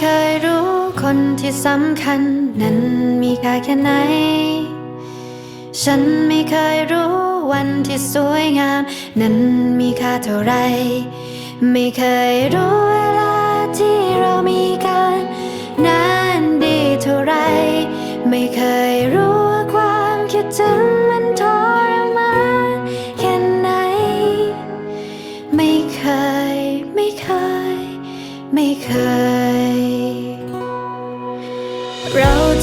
เคยรู้คนที่สำคัญ นั้นมีค่าแค่ไหน ฉันไม่เคยรู้วันที่สวยงาม นั้นมีค่าเท่าไร ไม่เคยรู้เวลา